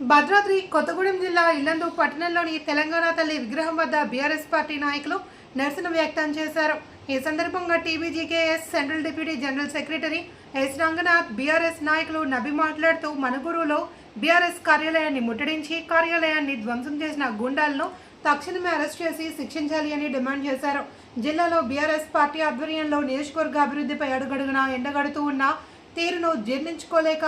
భద్రాద్రి కొత్తగూడెం జిల్లా ఇల్లందు పట్టణంలోని తెలంగాణ తల్లి విగ్రహం వద్ద బీఆర్ఎస్ పార్టీ నాయకులు నిరసన వ్యక్తం చేశారు. ఈ సందర్భంగా TBGKS central deputy general secretary S Ranganath BRS నాయకులు నబి మాట్లాడుతూ మనుగురులో బీఆర్ఎస్ కార్యాలయాన్ని ముట్టడించి కార్యాలయాన్ని ధ్వంసం చేసిన గుండాలను తక్షణమే అరెస్ట్ చేసి శిక్షించాలి అని డిమాండ్ చేశారు. జిల్లాలో బీఆర్ఎస్ పార్టీ ఆధ్వర్యంలో నియోజకవర్గ అభివృద్ధిపై అడుగడుగునా ఎండగడుతూ ఉన్న తీరును జీర్ణించుకోలేక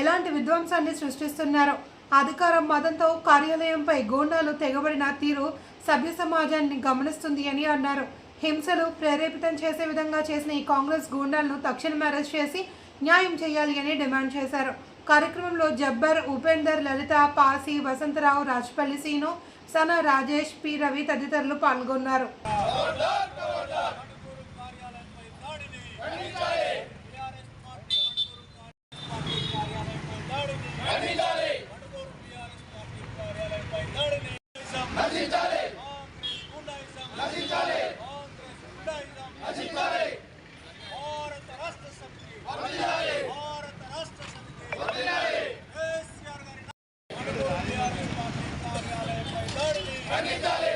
ఎలాంటి విధ్వంసాన్ని సృష్టిస్తున్నారు? అధికారం మదంతో కార్యాలయంపై గోండాలు తెగబడిన తీరు సభ్య సమాజాన్ని గమనిస్తుంది అని అన్నారు. హింసలు ప్రేరేపితం చేసే విధంగా చేసిన ఈ కాంగ్రెస్ గూండాలను తక్షణమే అరెస్ట్ చేసి న్యాయం చేయాలి అని డిమాండ్ చేశారు. కార్యక్రమంలో జబ్బర్ ఉపేందర్ లలిత పాసి వసంతరావు రాజపల్లి సీను సన రాజేష్ పి రవి తదితరులు పాల్గొన్నారు భారత రాష్ట్ర సమితి భారత రాష్ట్ర సమితి కేసీఆర్ గారి మణిపూర్ టీఆర్ఎస్ పార్టీ కార్యాలయంపై దాడిని జై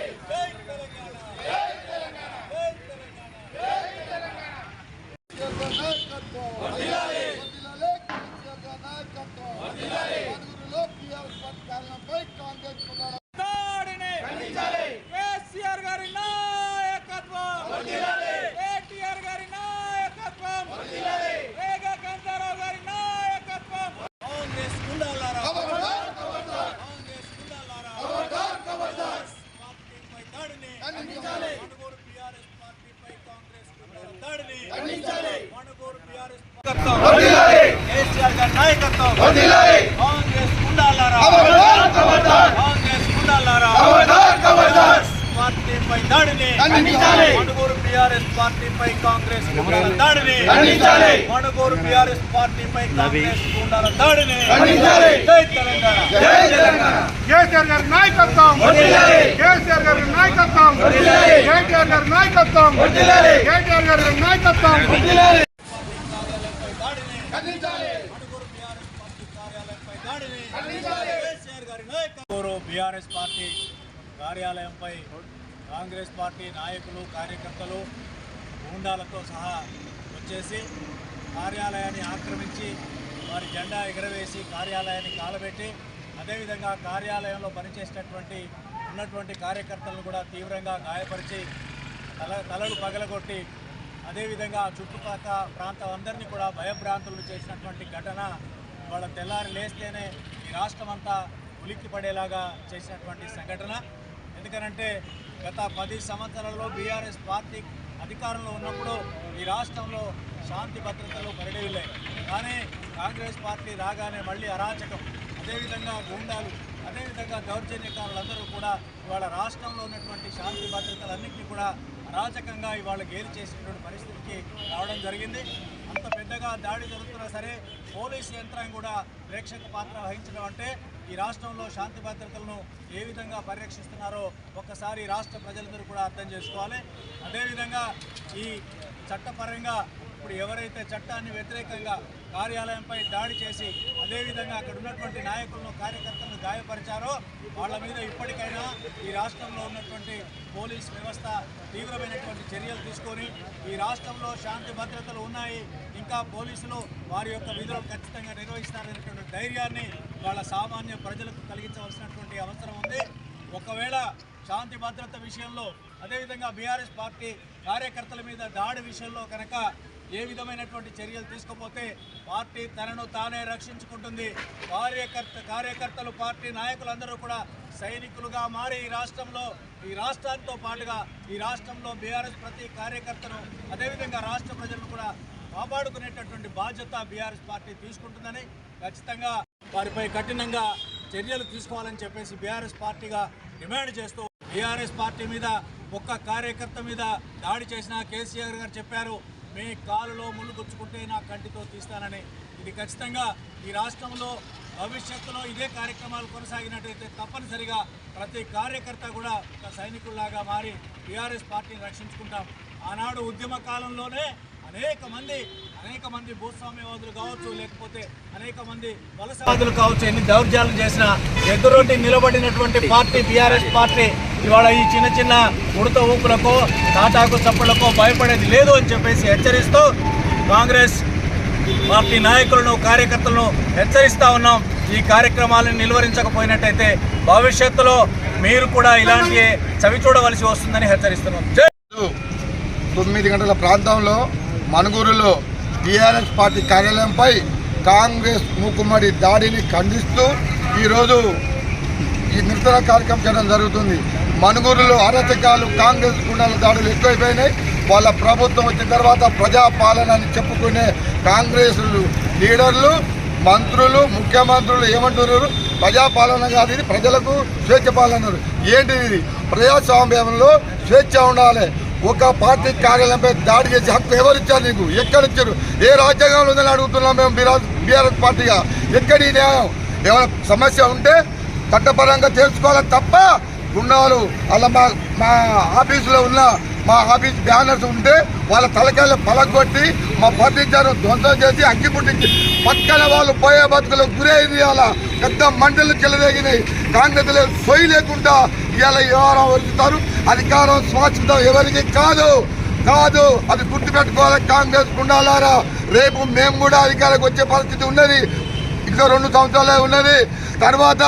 తెలంగాణ జై తెలంగాణ దాడిని కేసీఆర్ గారి నాయకత్వం. కేటీఆర్ గారి నాయకత్వం. రేగా కాంతారావు గారి నాయకత్వం. కాంగ్రెస్ గుండాలారా. కాంగ్రెస్ గుండాలారా. పార్టీపై దాడిని. మణుగూరు టీఆర్ఎస్ పార్టీపై కాంగ్రెస్ గుండాల దాడిని. మణుగూరు టీఆర్ఎస్ కేసీఆర్ గారి నాయకత్వం. కాంగ్రెస్ గుండాలారా. దాడిని మణుగూరు టీఆర్ఎస్ పార్టీపై కాంగ్రెస్ గుండాల దాడిని. మణుగూరు టీఆర్ఎస్ పార్టీపై కాంగ్రెస్ గుండాల దాడిని. జై తెలంగాణ. జై తెలంగాణ. కేసీఆర్ గారి నాయకత్వం. కేసీఆర్ గారి నాయకత్వం. కేటీఆర్ గారి నాయకత్వం. కేటీఆర్ గారి నాయకత్వం. బీఆర్ఎస్ పార్టీ కార్యాలయంపై కాంగ్రెస్ పార్టీ నాయకులు కార్యకర్తలు గూండాలతో సహా వచ్చేసి కార్యాలయాన్ని ఆక్రమించి వారి జెండా ఎగరవేసి కార్యాలయాన్ని కాలబెట్టి అదేవిధంగా కార్యాలయంలో పనిచేసేటటువంటి ఉన్నటువంటి కార్యకర్తలను కూడా తీవ్రంగా గాయపరిచి తల తలలు పగలగొట్టి అదేవిధంగా చుట్టుపక్క చుట్టుపక్కల ప్రాంతం అందరినీ కూడా భయభ్రాంతులు చేసినటువంటి ఘటన వాళ్ళ తెల్లారి లేస్తేనే ఈ రాష్ట్రం అంతా ఉలిక్కి పడేలాగా చేసినటువంటి సంఘటన. ఎందుకనంటే గత పది సంవత్సరాల్లో బీఆర్ఎస్ పార్టీ అధికారంలో ఉన్నప్పుడు ఈ రాష్ట్రంలో శాంతి భద్రతలు పరిడవిల్లాయి కానీ కాంగ్రెస్ పార్టీ రాగానే మళ్ళీ అరాచకం అదేవిధంగా గుండాలు అదేవిధంగా దౌర్జన్యకారులందరూ కూడా ఇవాళ రాష్ట్రంలో ఉన్నటువంటి శాంతి భద్రతలన్నింటినీ కూడా అరాచకంగా ఇవాళ గేలి చేసినటువంటి పరిస్థితికి రావడం జరిగింది. పెద్దగా దాడి జరుగుతున్నా సరే పోలీసు యంత్రాంగం కూడా ప్రేక్షక పాత్ర వహించడం అంటే ఈ రాష్ట్రంలో శాంతి భద్రతలను ఏ విధంగా పరిరక్షిస్తున్నారో ఒక్కసారి రాష్ట్ర ప్రజలందరూ కూడా అర్థం చేసుకోవాలి. అదేవిధంగా ఈ చట్టపరంగా ఇప్పుడు ఎవరైతే చట్టాన్ని వ్యతిరేకంగా కార్యాలయంపై దాడి చేసి అదేవిధంగా అక్కడ ఉన్నటువంటి నాయకులను కార్యకర్తలను గాయపరిచారో వాళ్ళ మీద ఇప్పటికైనా ఈ రాష్ట్రంలో ఉన్నటువంటి పోలీస్ వ్యవస్థ తీవ్రమైనటువంటి చర్యలు తీసుకొని ఈ రాష్ట్రంలో శాంతి భద్రతలు ఉన్నాయి ఇంకా పోలీసులు వారి యొక్క విధులు ఖచ్చితంగా నిర్వహిస్తారనేటువంటి ధైర్యాన్ని వాళ్ళ సామాన్య ప్రజలకు కలిగించవలసినటువంటి అవసరం ఉంది. ఒకవేళ శాంతి భద్రత విషయంలో అదేవిధంగా బీఆర్ఎస్ పార్టీ కార్యకర్తల మీద దాడి విషయంలో కనుక ఏ విధమైనటువంటి చర్యలు తీసుకోపోతే పార్టీ తనను తానే రక్షించుకుంటుంది. కార్యకర్త కార్యకర్తలు పార్టీ నాయకులందరూ కూడా సైనికులుగా మారి ఈ రాష్ట్రంలో ఈ రాష్ట్రాలతో పాటుగా ఈ రాష్ట్రంలో బీఆర్ఎస్ ప్రతి కార్యకర్తను అదేవిధంగా రాష్ట్ర ప్రజలను కూడా కాపాడుకునేటటువంటి బాధ్యత బీఆర్ఎస్ పార్టీ తీసుకుంటుందని ఖచ్చితంగా వారిపై కఠినంగా చర్యలు తీసుకోవాలని చెప్పేసి బీఆర్ఎస్ పార్టీగా డిమాండ్ చేస్తూ బీఆర్ఎస్ పార్టీ మీద ఒక్క కార్యకర్త మీద దాడి చేసిన కేసీఆర్ గారు చెప్పారు. మే కాలులో ముళ్ళు గుచ్చుకుంటే నా కంటితో తీస్తానని. ఇది ఖచ్చితంగా ఈ రాష్ట్రంలో భవిష్యత్తులో ఇదే కార్యక్రమాలు కొనసాగినట్టయితే తప్పనిసరిగా ప్రతి కార్యకర్త కూడా ఒక సైనికుల్లాగా మారి టీఆర్ఎస్ పార్టీని రక్షించుకుంటాం. ఆనాడు ఉద్యమ కాలంలోనే అనేక మంది అనేక మంది భూస్వామ్యవాదులు కావచ్చు లేకపోతే అనేక మంది వలసవాదులు కావచ్చు ఎన్ని దౌర్జాలు చేసినా ఎదురొడ్డి నిలబడినటువంటి పార్టీ బీఆర్ఎస్ పార్టీ ఇవాళ ఈ చిన్న చిన్న ఉడత ఊపులకు తాటాకు చప్పులకో భయపడేది లేదు అని చెప్పేసి హెచ్చరిస్తూ కాంగ్రెస్ పార్టీ నాయకులను కార్యకర్తలను హెచ్చరిస్తూ ఉన్నాం. ఈ కార్యక్రమాలను నిలువరించకపోయినట్టయితే భవిష్యత్తులో మీరు కూడా ఇలాంటి చవి చూడవలసి వస్తుందని హెచ్చరిస్తున్నాం. తొమ్మిది గంటల ప్రాంతంలో మనుగురులో టీఆర్ఎస్ పార్టీ కార్యాలయంపై కాంగ్రెస్ మూకుమ్మడి దాడిని ఖండిస్తూ ఈరోజు ఈ నిరసన కార్యక్రమం చేయడం జరుగుతుంది. మనుగురులో అరచకాలు కాంగ్రెస్ గుండాల దాడులు ఎక్కువైపోయినాయి. వాళ్ళ ప్రభుత్వం వచ్చిన తర్వాత ప్రజాపాలన అని చెప్పుకునే కాంగ్రెస్ లీడర్లు మంత్రులు ముఖ్యమంత్రులు ఏమంటున్నారు? ప్రజాపాలన కాదు ఇది ప్రజలకు స్వేచ్ఛ పాలన ఏంటిది ఇది? ప్రజాస్వామ్యంలో స్వేచ్ఛ ఉండాలి. ఒక పార్టీ కార్యాలయంపై దాడి చేసి హక్కు ఎవరిచ్చారు నీకు? ఎక్కడ ఇచ్చారు ఏ రాజ్యాంగంలో ఉందని అడుగుతున్నాం మేము బీఆర్ బీఆర్ఎస్ పార్టీగా. ఎక్కడి న్యాయం? ఏమైనా సమస్య ఉంటే చట్టపరంగా తెలుసుకోవాలి తప్ప ఉన్నారు అలా మా మా ఆఫీసులో ఉన్న మా ఆఫీస్ బ్యానర్స్ ఉంటే వాళ్ళ తలకాయలు పలగొట్టి మా పట్టించారు ధ్వంసం చేసి అగ్గి పుట్టించి పక్కన వాళ్ళు పోయే బతుకులు గురైంది అలా. పెద్ద మండలు చెలరేగినాయి. కాంగ్రెస్ సొయ్యి లేకుండా ఇవాళ వ్యవహారం వరుస్తారు అధికారం స్వాచ్ఛతం ఎవరికి కాదు. కాదు అది గుర్తుపెట్టుకోవాలి కాంగ్రెస్ గుండాలారా. రేపు మేము కూడా అధికారికి వచ్చే పరిస్థితి ఉన్నది. ఇంకా రెండు సంవత్సరాలే ఉన్నది. తర్వాత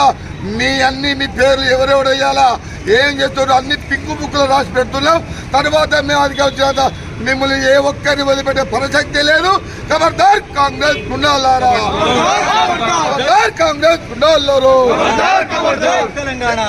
మీ అన్ని మీ పేర్లు ఎవరెవరు వేయాలా? ఏం చేస్తున్నారు? అన్ని పిక్కు బుక్కులు రాసి పెడుతున్నాం. తర్వాత మేము అధికారం చేత మిమ్మల్ని ఏ ఒక్కరిని వదిలిపెట్టే ప్రసక్తి లేదు. ఖబర్దార్ కాంగ్రెస్ గుండాలారా. ఖబర్దార్ కాంగ్రెస్ తెలంగాణ.